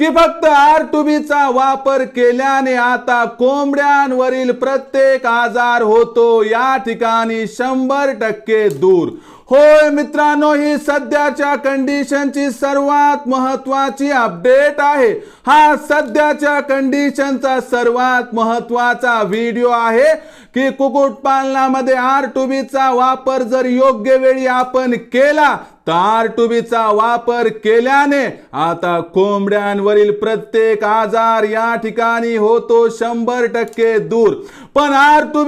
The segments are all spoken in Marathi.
की फक्त आर टू चा वापर केल्याने आता कोंबड्यांवरील प्रत्येक आजार होतो. या ठिकाणी शंभर टक्के दूर. होय मित्रांनो ही सध्याच्या कंडिशनची सर्वात महत्वाची अपडेट आहे. हा सध्याच्या कंडिशनचा सर्वात महत्त्वाचा व्हिडिओ आहे की कुक्कुटपालनामध्ये आर टू बीचा वापर जर योग्य वेळी आपण केला कारटुबीचा आर टू वापर केल्याने आता कोंबड्यांवरील प्रत्येक आजार या ठिकाणी होतो शंभर टक्के दूर. पण आर टू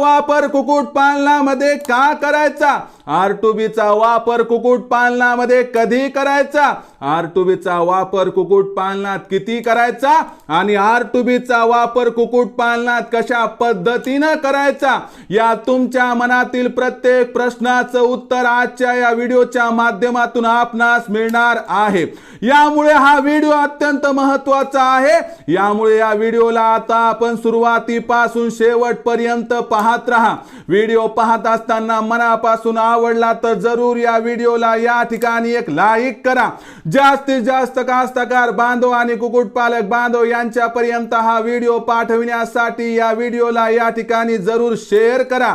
वापर कुक्कुटपालनामध्ये का करायचा? आर टू चा वापर कुक्कुटपालनामध्ये कधी करायचा? आर टू चा वापर कुक्कुटपालनात किती करायचा? आणि आर टू चा वापर कुक्कुटपालनात कशा पद्धतीनं करायचा? या तुमच्या मनातील प्रत्येक प्रश्नाचं उत्तर आजच्या या व्हिडिओच्या माध्यमातून आपणास मिळणार आहे. यामुळे हा व्हिडिओ अत्यंत महत्त्वाचा आहे. यामुळे या व्हिडिओला आता आपण सुरुवातीपासून शेवटपर्यंत पाहत राहा. व्हिडिओ पाहत असताना मनापासून आवडला तर जरूर या व्हिडिओला या ठिकाणी एक लाईक करा. जास्तीत जास्त कास्तकार बांधव आणि कुक्कुटपालक बांधव यांच्यापर्यंत हा व्हिडिओ पाठविण्यासाठी या व्हिडिओला या ठिकाणी जरूर शेअर करा.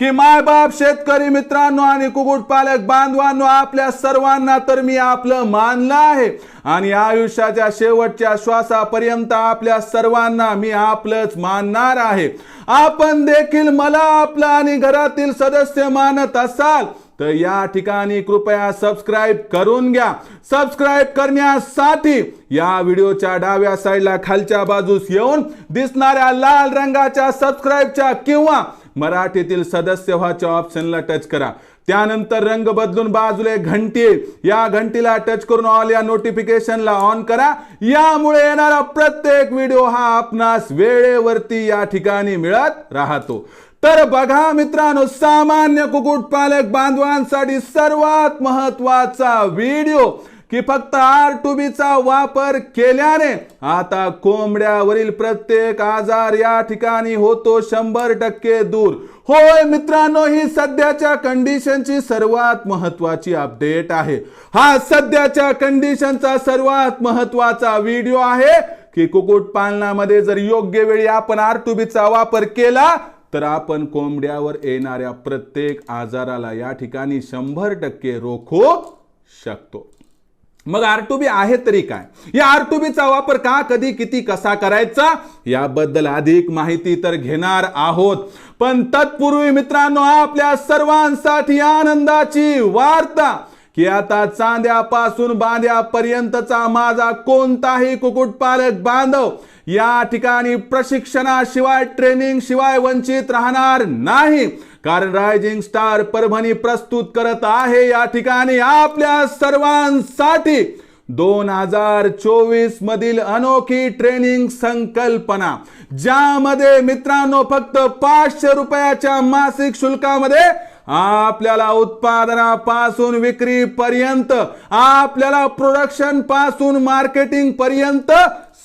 की मायबाप शेतकरी मित्रांनो आणि कुक्कुटपालक बांधवांनो आपल्या सर्वांना तर मी आपलं मानलं आहे. आणि आयुष्याच्या शेवटच्या श्वासापर्यंत आपल्या सर्वांना मी आपलंच मानणार आहे. आपण देखील मला आपलं आणि घरातील सदस्य मानत असाल तर या ठिकाणी कृपया सबस्क्राईब करून घ्या. सबस्क्राईब करण्यासाठी या व्हिडिओच्या डाव्या साईडला खालच्या बाजूस येऊन दिसणाऱ्या लाल रंगाच्या सबस्क्राईबच्या किंवा मराठीतील सदस्य व्हाच्या ऑप्शनला टच करा. त्यानंतर रंग बदलून बाजूला एक घंटी. या घंटीला टच करून ऑल या नोटिफिकेशनला ऑन करा. यामुळे येणारा प्रत्येक व्हिडिओ हा आपणास वेळेवरती या ठिकाणी मिळत राहतो. तर बघा मित्रांनो सामान्य कुक्कुटपालक बांधवांसाठी सर्वात महत्त्वाचा व्हिडिओ की फक्त आर टू बीचा वापर केल्याने आता कोंबड्यावरील प्रत्येक आजार या ठिकाणी होतो शंभर टक्के दूर. होय मित्रांनो ही सध्याच्या कंडिशनची सर्वात महत्वाची अपडेट आहे. हा सध्याच्या कंडिशनचा सर्वात महत्त्वाचा व्हिडिओ आहे की कुक्कुटपालनामध्ये जर योग्य वेळी आपण आर टू बीचा वापर केला तर आपण कोंबड्यावर येणाऱ्या प्रत्येक आजाराला या ठिकाणी शंभर टक्के रोखू शकतो. मग आर टू बी आहे तरी काय? या आर टू बीचा वापर का कधी किती कसा करायचा? याबद्दल अधिक माहिती तर घेणार आहोत. पण तत्पूर्वी मित्रांनो आपल्या सर्वांसाठी आनंदाची वार्ता की आता चांद्यापासून बांध्यापर्यंतचा माझा कोणताही कुक्कुटपालक बांधव या ठिकाणी प्रशिक्षणाशिवाय ट्रेनिंग शिवाय वंचित राहणार नाही. कारण रायझिंग स्टार परभणी प्रस्तुत करत आहे या ठिकाणी आपल्या सर्वांसाठी दोन हजार चोवीस मधील अनोखी ट्रेनिंग संकल्पना ज्यामध्ये मित्रांनो फक्त पाचशे रुपयाच्या मासिक शुल्कामध्ये आपल्याला उत्पादनापासून विक्री पर्यंत आपल्याला प्रोडक्शनपासून मार्केटिंग पर्यंत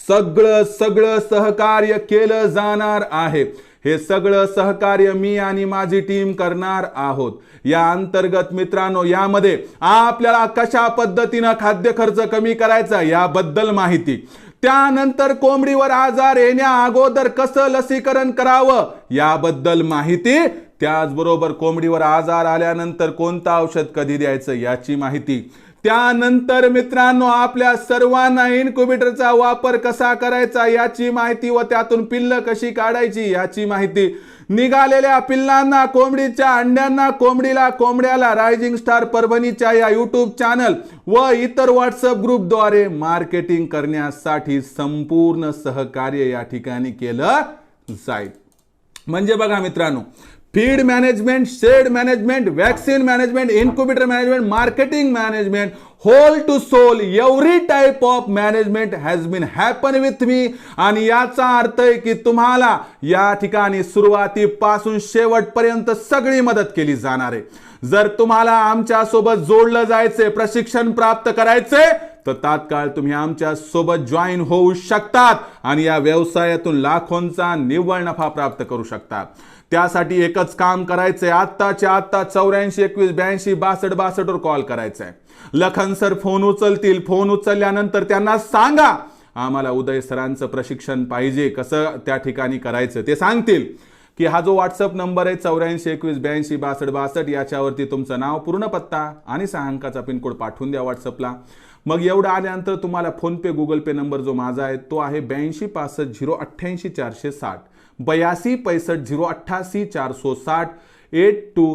सगळं सगळं सहकार्य केलं जाणार आहे. हे सगळं सहकार्य मी आणि माझी टीम करणार आहोत. या अंतर्गत मित्रांनो यामध्ये आपल्याला कशा पद्धतीनं खाद्य खर्च कमी करायचा याबद्दल माहिती. त्यानंतर कोंबडीवर आजार येण्या अगोदर कसं लसीकरण करावं याबद्दल माहिती. त्याचबरोबर कोंबडीवर आजार आल्यानंतर कोणतं औषध कधी द्यायचं याची माहिती. त्यानंतर मित्रांनो आपल्या सर्वांना इन्क्युबेटरचा वापर कसा करायचा याची माहिती व त्यातून पिल्ल कशी काढायची याची माहिती निघालेल्या पिल्लांना कोंबडीच्या अंड्यांना कोंबडीला कोंबड्याला रायझिंग स्टार परभणीच्या या यूट्यूब चॅनल व इतर व्हॉट्सअप ग्रुपद्वारे मार्केटिंग करण्यासाठी संपूर्ण सहकार्य या ठिकाणी केलं जाईल. म्हणजे बघा मित्रांनो feed management shed management vaccine management incubator management marketing management whole to sole every type of management has been happen with me आणि याचा अर्थ आहे की तुम्हाला या ठिकाणी सुरुवातीपासून शेवटपर्यंत सगळी मदत केली जाणार आहे. जर तुम्हाला आमच्यासोबत जोडलं जायचे प्रशिक्षण प्राप्त करायचे तर तात्काळ तुम्ही आमच्यासोबत जॉईन होऊ शकतात. आणि या व्यवसायातून लाखोंचा निव्वळ नफा प्राप्त करू शकतात. त्यासाठी एकच काम करायचंय. आत्ताच्या आत्ता चौऱ्याऐंशी एकवीस ब्याऐंशी बासष्ट बासष्टवर कॉल करायचा आहे लखन सर फोन उचलतील. फोन उचलल्यानंतर त्यांना सांगा आम्हाला उदय सरांचं प्रशिक्षण पाहिजे. कसं त्या ठिकाणी करायचं ते सांगतील. की हा जो व्हॉट्सअप नंबर आहे चौऱ्याऐंशी एकवीस ब्याऐंशी बासष्ट बासष्ट याच्यावरती तुमचं नाव पूर्ण पत्ता आणि सहा अंकाचा पिनकोड पाठवून द्या व्हॉट्सअपला मग एवढं आल्यानंतर तुम्हाला फोनपे गुगल पे नंबर जो माझा आहे तो आहे ब्याऐंशी पासष्ट झिरो अठ्ठ्याऐंशी चारशे साठ. बयासी पैसष्ट झिरो अठ्ठासी चारशे साठ eight two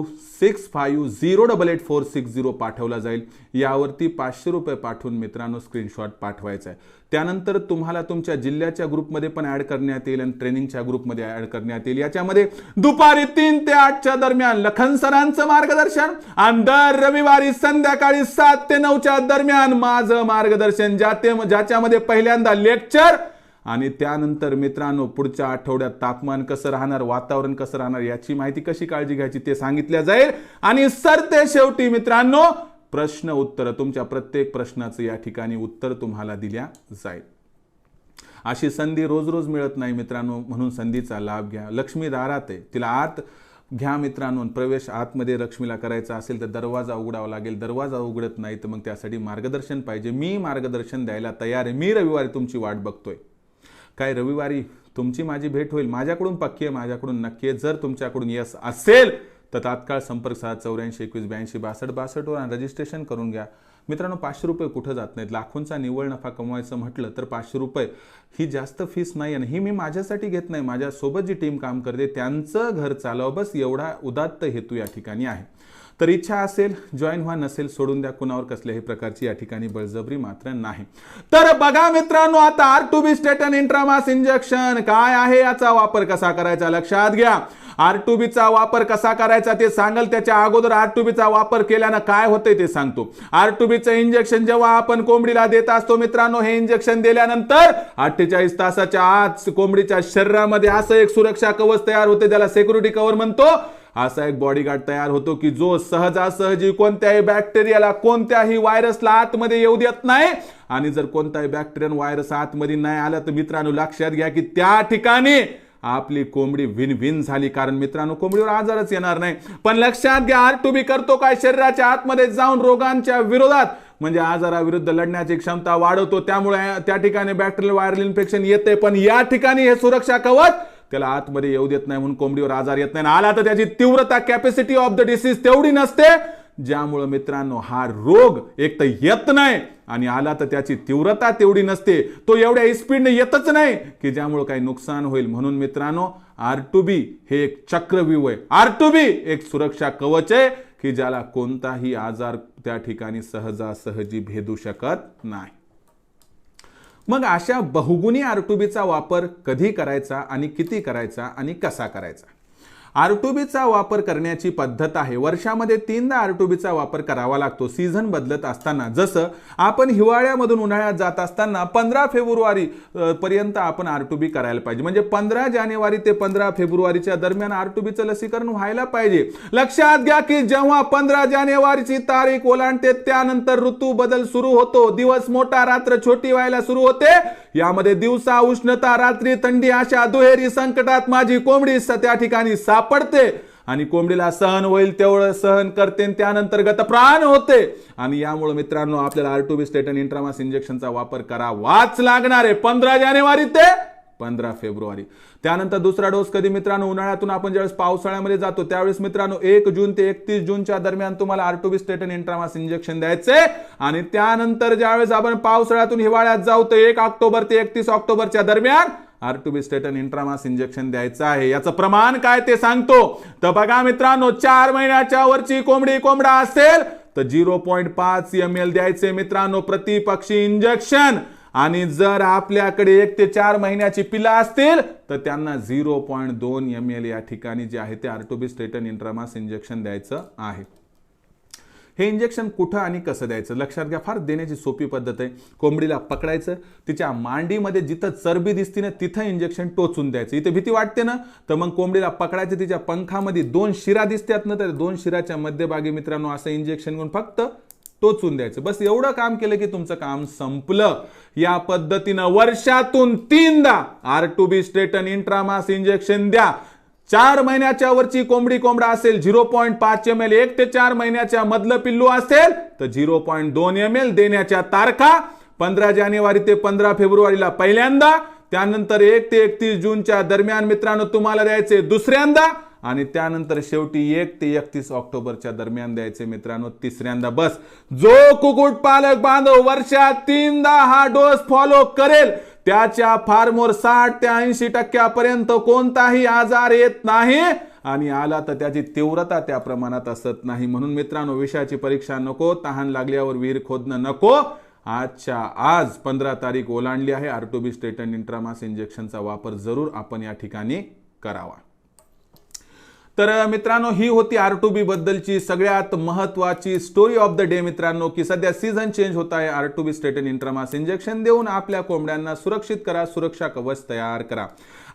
six five zero double eight four six zero पाठवला जाईल. यावरती पाचशे रुपये पाठवून मित्रांनो स्क्रीनशॉट पाठवायचा आहे. त्यानंतर तुम्हाला तुमच्या जिल्ह्याच्या ग्रुपमध्ये पण ॲड करण्यात येईल आणि ट्रेनिंगच्या ग्रुपमध्ये ॲड करण्यात येईल. याच्यामध्ये दुपारी तीन ते आठच्या दरम्यान लखन सरांचं मार्गदर्शन आणि दर रविवारी संध्याकाळी सात ते नऊच्या दरम्यान माझं मार्गदर्शन ज्या ते ज्याच्यामध्ये पहिल्यांदा लेक्चर आणि त्यानंतर मित्रांनो पुढच्या आठवड्यात तापमान कसं राहणार वातावरण कसं राहणार याची माहिती कशी काळजी घ्यायची ते सांगितल्या जाईल. आणि सरते शेवटी मित्रांनो प्रश्न उत्तर तुमच्या प्रत्येक प्रश्नाचं या ठिकाणी उत्तर तुम्हाला दिल्या जाईल. अशी संधी रोज रोज मिळत नाही मित्रांनो म्हणून संधीचा लाभ घ्या. लक्ष्मी दारात आहे तिला आत घ्या मित्रांनो प्रवेश आतमध्ये लक्ष्मीला करायचा असेल तर दरवाजा उघडावा लागेल. दरवाजा उघडत नाही तर मग त्यासाठी मार्गदर्शन पाहिजे. मी मार्गदर्शन द्यायला तयार आहे. मी रविवारी तुमची वाट बघतोय. काय रविवारी तुमची माझी भेट होईल माझ्याकडून पक्की आहे माझ्याकडून नक्की आहे. जर तुमच्याकडून यस असेल तर तात्काळ संपर्क सात चौऱ्याऐंशी एकवीस ब्याऐंशी बासष्ट बासष्टवर आणि रजिस्ट्रेशन करून घ्या. मित्रांनो पाचशे रुपये कुठं जात नाहीत? लाखोंचा निव्वळ नफा कमवायचं म्हटलं तर पाचशे रुपये. ही जास्त फीस नाही आणि ही मी माझ्यासाठी घेत नाही. माझ्यासोबत जी टीम काम करते त्यांचं घर चालवं बस एवढा उदात्त हेतू या ठिकाणी आहे. तर इच्छा असेल जॉईन व्हा नसेल सोडून द्या. कुणावर कसल्याही प्रकारची या ठिकाणी बळजबरी मात्र नाही. तर बघा मित्रांनो आता आर टू बी स्टेटन इंट्रामास इंजेक्शन काय आहे याचा वापर कसा करायचा? लक्षात घ्या. आर टू बीचा वापर कसा करायचा ते सांगल. त्याच्या अगोदर आर टू बीचा वापर केल्यानं काय होतंय ते सांगतो. आर टू बीचं इंजेक्शन जेव्हा आपण कोंबडीला देत असतो मित्रांनो हे इंजेक्शन दिल्यानंतर अठ्ठेचाळीस तासाच्या आत कोंबडीच्या शरीरामध्ये असं एक सुरक्षा कवच तयार होते त्याला सिक्युरिटी कव्हर म्हणतो. असा एक बॉडीगार्ड तयार होतो की जो सहजासहजी कोणत्याही बॅक्टेरियाला कोणत्याही व्हायरसला आतमध्ये येऊ देत नाही. आणि जर कोणताही बॅक्टेरियन व्हायरस आतमध्ये नाही आला तर मित्रांनो लक्षात घ्या की त्या ठिकाणी आपली कोंबडी विन विन झाली. कारण मित्रांनो कोंबडीवर आजारच येणार नाही. पण लक्षात घ्या आर टू बी करतो काय? शरीराच्या आतमध्ये जाऊन रोगांच्या विरोधात. म्हणजे आजाराविरुद्ध लढण्याची क्षमता वाढवतो. त्यामुळे त्या ठिकाणी बॅक्टेरियल व्हायरल इन्फेक्शन येते. पण या ठिकाणी हे सुरक्षा कवच त्याला आतमध्ये येऊ देत नाही म्हणून कोंबडीवर आजार येत नाही. आला तर त्याची तीव्रता कॅपॅसिटी ऑफ द डिसीज तेवढी नसते. ज्यामुळं मित्रांनो हा रोग एक तर येत नाही आणि आला तर त्याची तीव्रता तेवढी नसते. तो एवढ्या स्पीडने येतच नाही की ज्यामुळं काही नुकसान होईल. म्हणून मित्रांनो आर टू बी हे एक चक्रव्यूह आहे. आर टू बी एक सुरक्षा कवच आहे की ज्याला कोणताही आजार त्या ठिकाणी सहजासहजी भेदू शकत नाही. मग अशा बहुगुणी आरटुबीचा वापर कधी करायचा आणि किती करायचा आणि कसा करायचा? आर टू बीचा वापर करण्याची पद्धत आहे. वर्षामध्ये तीनदा आर टूबीचा वापर करावा लागतो. सीझन बदलत असताना. जसं आपण हिवाळ्यामधून उन्हाळ्यात जात असताना पंधरा फेब्रुवारी पर्यंत आपण आरटुबी करायला पाहिजे. म्हणजे पंधरा जानेवारी ते पंधरा फेब्रुवारीच्या दरम्यान आरटुबीचं लसीकरण व्हायला पाहिजे. लक्षात घ्या की जेव्हा पंधरा जानेवारीची तारीख ओलांडते त्यानंतर ऋतू बदल सुरू होतो. दिवस मोठा रात्र छोटी व्हायला सुरू होते. यामध्ये दिवसा उष्णता रात्री थंडी अशा दुहेरी संकटात माझी कोंबडी त्या ठिकाणी सापडते. आणि कोंबडीला सहन होईल तेवढं सहन करते आणि त्यानंतर गतप्राण होते. आणि यामुळे मित्रांनो आपल्याला आर टू बी स्टेटन इंट्रामास इंजेक्शनचा वापर करावाच लागणार आहे. पंधरा जानेवारी ते पंधरा फेब्रुवारी. त्यानंतर दुसरा डोस कधी मित्रांनो? उन्हाळ्यातून आपण ज्यावेळेस पावसाळ्यामध्ये जातो त्यावेळेस मित्रांनो एक जून ते एकतीस जूनच्या दरम्यान तुम्हाला आरटोबी स्टेटन इंट्रामास इंजेक्शन द्यायचे. आणि त्यानंतर ज्यावेळेस आपण पावसाळ्यातून हिवाळ्यात जाऊ तर एक ऑक्टोबर ते एकतीस ऑक्टोबरच्या दरम्यान आर टू बी स्टेटन इंट्रामास इंजेक्शन द्यायचं आहे. याचं प्रमाण काय ते सांगतो. तर बघा मित्रांनो चार महिन्याच्या वरची कोंबडी कोंबडा असेल तर झिरो पॉईंट पाच एम एल द्यायचे मित्रांनो प्रतिपक्षी इंजेक्शन आणि जर आपल्याकडे एक ते चार महिन्याची पिला असतील तर त्यांना झिरो पॉईंट दोन एम एल या ठिकाणी जे आहे ते आर्टोबी स्टेटन इंट्रामास इंजेक्शन द्यायचं आहे. हे इंजेक्शन कुठं आणि कसं द्यायचं? लक्षात घ्या फार देण्याची सोपी पद्धत आहे. कोंबडीला पकडायचं तिच्या मांडीमध्ये जिथं चरबी दिसते ना तिथं इंजेक्शन टोचून द्यायचं. इथे भीती वाटते ना? तर मग कोंबडीला पकडायचं तिच्या पंखामध्ये दोन शिरा दिसतात ना तर दोन शिराच्या मध्यभागी मित्रांनो असं इंजेक्शन घेऊन फक्त टोचून द्यायचं. बस एवढं काम केलं की तुमचं काम संपलं. या पद्धतीनं वर्षातून तीनदा आर टू बी स्ट्रेटन इंट्रामास इंजेक्शन द्या. चार महिन्याच्या वरची कोंबडी कोंबडा असेल झिरो पॉईंट पाच एम एल एक ते चार महिन्याच्या मधलं पिल्लू असेल तर झिरो पॉईंट दोन एम एल देण्याच्या तारखा पंधरा जानेवारी ते पंधरा फेब्रुवारीला पहिल्यांदा त्यानंतर एक ते एकतीस जूनच्या दरम्यान मित्रांनो तुम्हाला द्यायचे दुसऱ्यांदा आणि त्यानंतर शेवटी एक ते एकतीस ऑक्टोबरच्या दरम्यान द्यायचे मित्रांनो तिसऱ्यांदा. बस जो कुकुट पालक बांधव वर्षात तीनदा हा डोस फॉलो करेल त्याच्या फार्मवर साठ ते ऐंशी टक्क्यापर्यंत कोणताही आजार येत नाही. आणि आला तर त्याची तीव्रता त्या प्रमाणात असत नाही. म्हणून मित्रांनो विषयाची परीक्षा नको तहान लागल्यावर विहीर खोदणं नको. आजच्या आज पंधरा तारीख ओलांडली आहे. आर्टोबी स्टेटन इंट्रामास इंजेक्शनचा वापर जरूर आपण या ठिकाणी करावा. तर मित्रांनो ही होती आर टू बी बद्दलची सगळ्यात महत्वाची स्टोरी ऑफ द डे मित्रांनो की सध्या सीझन चेंज होत आहे. आर टू बी स्टेटन इंट्रामास इंजेक्शन देऊन आपल्या कोंबड्यांना सुरक्षित करा सुरक्षा कवच तयार करा.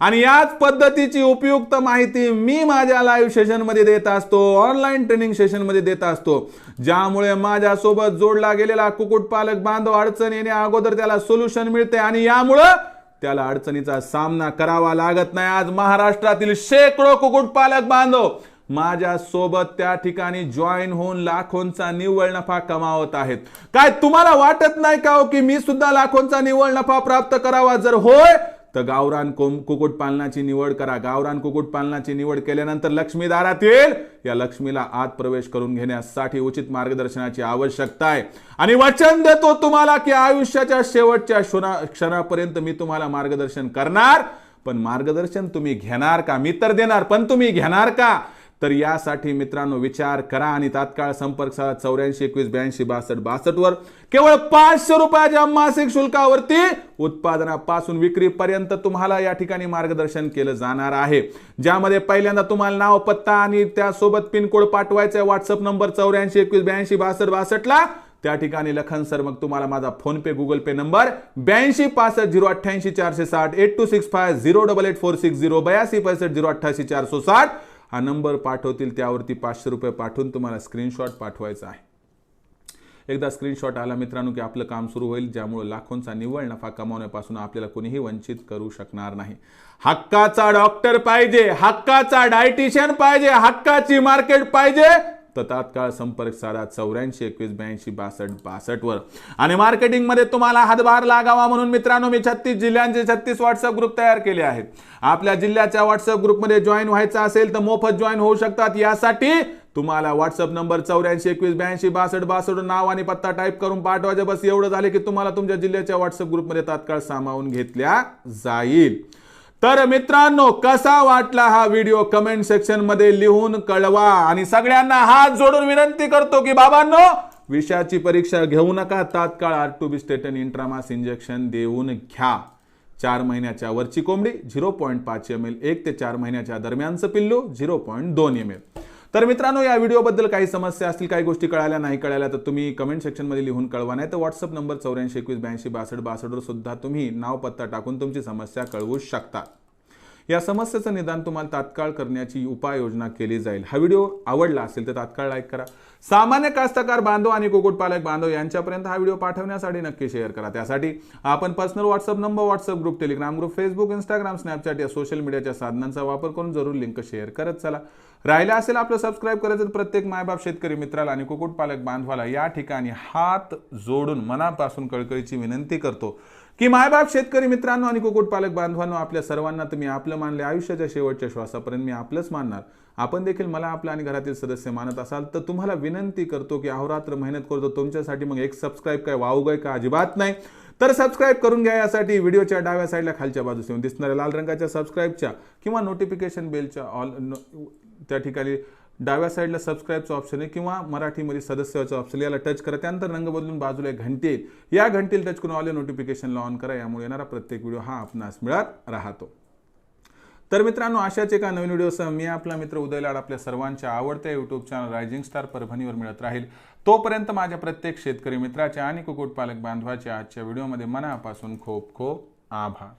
आणि याच पद्धतीची उपयुक्त माहिती मी माझ्या लाईव्ह सेशनमध्ये देत असतो ऑनलाईन ट्रेनिंग सेशनमध्ये देत असतो. ज्यामुळे माझ्यासोबत जोडला गेलेला कुक्कुटपालक बांधव अडचण येण्या अगोदर त्याला सोल्युशन मिळते आणि यामुळं त्याला अडचणीचा सामना करावा लागत नाही. आज महाराष्ट्रातील शेकडो कुक्कुटपालक बांधव माझ्या सोबत त्या ठिकाणी जॉईन होऊन लाखोंचा निव्वळ नफा कमावत आहेत. काय तुम्हाला वाटत नाही का हो की मी सुद्धा लाखोंचा निव्वळ नफा प्राप्त करावा? जर होय तर गावरान कोम कुक्कुटपालनाची निवड करा. गावरान कुक्कुटपालनाची निवड केल्यानंतर लक्ष्मी दारात येईल या लक्ष्मीला आत प्रवेश करून घेण्यासाठी उचित मार्गदर्शनाची आवश्यकता आहे. आणि वचन देतो तुम्हाला की आयुष्याच्या शेवटच्या क्षणा क्षणापर्यंत मी तुम्हाला मार्गदर्शन करणार. पण मार्गदर्शन तुम्ही घेणार का? मी तर देणार पण तुम्ही घेणार का? तर यासाठी मित्रांनो विचार करा आणि तात्काळ संपर्क साधा चौऱ्याऐंशी एकवीस ब्याऐंशी बासष्ट बासष्ट वर. केवळ पाचशे रुपयाच्या मासिक शुल्कावरती उत्पादनापासून विक्रीपर्यंत तुम्हाला या ठिकाणी मार्गदर्शन केलं जाणार आहे. ज्यामध्ये पहिल्यांदा तुम्हाला नाव पत्ता आणि त्यासोबत पिनकोड पाठवायचा आहे. व्हॉट्सअप नंबर चौऱ्याऐंशी एकवीस ब्याऐंशी बासष्ट बासष्टला त्या ठिकाणी लखन सर मग तुम्हाला माझा PhonePe Google Pay number ब्याऐंशी पासष्ट झिरो अठ्ठ्याऐंशी चारशे साठ eight two six five zero double eight four six zero बयासी पासष्ट झिरो अठ्ठ्याऐंशी चारशे साठ. हा नंबर पाठवतील त्यावरती पाचशे रुपये पाठवून तुम्हाला स्क्रीनशॉट पाठवायचा आहे. एकदा स्क्रीनशॉट आला मित्रांनो की आपलं काम सुरू होईल ज्यामुळे लाखोंचा निव्वळ नफा कमावण्यापासून आपल्याला कोणीही वंचित करू शकणार नाही. हक्काचा डॉक्टर पाहिजे हक्काचा डायटिशियन पाहिजे हक्काची मार्केट पाहिजे तर तात्काळ संपर्क साधा चौऱ्याऐंशी एकवीस ब्याऐंशी बासष्ट बासष्टवर. आणि मार्केटिंगमध्ये तुम्हाला हातभार लागावा म्हणून मित्रांनो मी छत्तीस जिल्ह्यांचे छत्तीस व्हॉट्सअप ग्रुप तयार केले आहेत. आपल्या जिल्ह्याच्या व्हॉट्सअप ग्रुपमध्ये जॉईन व्हायचं असेल तर मोफत जॉईन होऊ शकतात. यासाठी तुम्हाला व्हॉट्सअप नंबर चौऱ्याऐंशी एकवीस ब्याऐंशी बासष्ट बासष्ट नाव आणि पत्ता टाईप करून पाठवायचे बस एवढं झाले की तुम्हाला तुमच्या जिल्ह्याच्या व्हॉट्सअप ग्रुपमध्ये तात्काळ सामावून घेतल्या जाईल. तर मित्रांनो कसा वाटला हा व्हिडिओ कमेंट सेक्शनमध्ये लिहून कळवा. आणि सगळ्यांना हात जोडून विनंती करतो की बाबांनो विषयाची परीक्षा घेऊ नका. तात्काळ आर टू बी स्टेटन इंट्रामास इंजेक्शन देऊन घ्या. चार महिन्याच्या वरची कोंबडी झिरो पॉईंट पाच एम एल एक ते चार महिन्याच्या दरम्यानचं पिल्लू झिरो पॉईंट दोन एम एल तर मित्रांनो या व्हिडिओबद्दल काही समस्या असतील काही गोष्टी कळाल्या नाही कळाल्या तर तुम्ही कमेंट सेक्शनमध्ये लिहून कळवा. नाही तर व्हॉट्सअप नंबर चौऱ्याऐंशी एकवीस ब्याऐंशी बासष्ट बासष्टवर सुद्धा तुम्ही नाव पत्ता टाकून तुमची समस्या कळवू शकता. या समस्येचं निदान तुम्हाला तात्काळ करण्याची उपाययोजना केली जाईल. हा व्हिडिओ आवडला असेल तर तात्काळ लाईक करा. सामान्य कास्तकार बांधव आणि कुक्कुटपालक बांधव यांच्यापर्यंत हा व्हिडिओ पाठवण्यासाठी नक्की शेअर करा. त्यासाठी आपण personal WhatsApp number WhatsApp group Telegram group Facebook Instagram Snapchat या सोशल मीडियाच्या साधनांचा वापर करून जरूर लिंक शेअर करत चला. राहिलं असेल आपलं सबस्क्राईब करायचं तर प्रत्येक मायबाप शेतकरी मित्राला आणि कुक्कुटपालक बांधवाला या ठिकाणी हात जोडून मनापासून कळकळीची विनंती करतो. की मायबाप शेतकरी मित्रांनो आणि कुक्कुटपालक बांधवांनो आपल्या सर्वांना तुम्ही आपलं मानले. आयुष्याच्या शेवटच्या श्वासापर्यंत मी आपलंच मानणार. आपण देखील मला आपलं आणि घरातील सदस्य मानत असाल तर तुम्हाला विनंती करतो की अहोरात्र मेहनत करतो. तुमच्यासाठी मग एक सबस्क्राईब काय वावगय का अजिबात नाही. तर सबस्क्राईब करून घ्या यासाठी व्हिडिओच्या डाव्या साईडला खालच्या बाजूस येऊन दिसणाऱ्या लाल रंगाच्या सबस्क्राईबच्या किंवा नोटिफिकेशन बेलच्या ऑल त्या ठिकाणी डाव्या साईडला सबस्क्राईबचं ऑप्शन आहे किंवा मराठीमध्ये सदस्याचं ऑप्शन याला टच करा. त्यानंतर रंग बदलून बाजूला एक घंटी येईल या घंटीला टच करून ऑल नोटिफिकेशनला ऑन करा. यामुळे येणारा प्रत्येक व्हिडिओ हा आपणास मिळत राहतो. तर मित्रांनो अशाच एका नवीन व्हिडिओसह मी आपला मित्र उदय लाड आपल्या सर्वांच्या आवडत्या यूट्यूब चॅनल रायझिंग स्टार परभणीवर मिळत राहील. तोपर्यंत माझ्या प्रत्येक शेतकरी मित्राच्या आणि कुक्कुटपालक बांधवाच्या आजच्या व्हिडिओमध्ये मनापासून खूप खूप आभार.